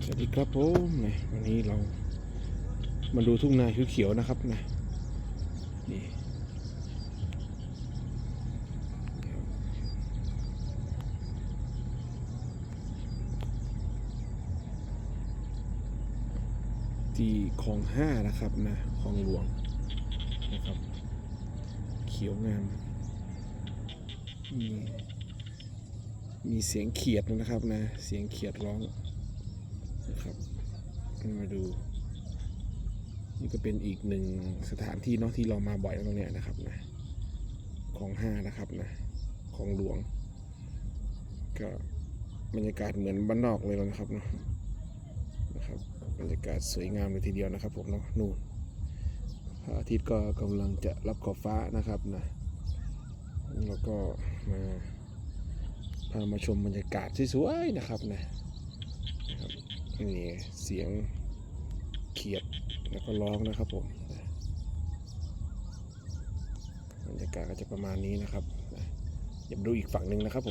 สวัสดีครับผมนะวันนี้เรามาดูทุ่งนาเขียวๆนะครับนะนี่ที่คลองห้านะครับนะคลองหลวงนะครับ เขียวงามมีมีเสียงเขียดนะครับนะ เสียงเขียดร้อง มาดู นี่ก็เป็นอีกหนึ่งสถานที่เนาะที่เรามาบ่อยตรงเนี้ยนะครับนะของห้านะครับนะของหลวง ก็บรรยากาศเหมือนบ้านนอกเลยนะครับเนาะนะครับบรรยากาศสวยงามเลยทีเดียวนะครับ ผมเนาะนู่นพระอาทิตย์ก็กำลังจะรับขอบฟ้านะครับนะแล้วก็มาพามาชมบรรยากาศสวยๆนะครับนะ นี่เสียงเขียดแล้วก็ร้องนะครับผมบรรยากาศก็จะประมาณนี้นะครับเดี๋ยวดูอีกฝั่งหนึ่งนะครับผม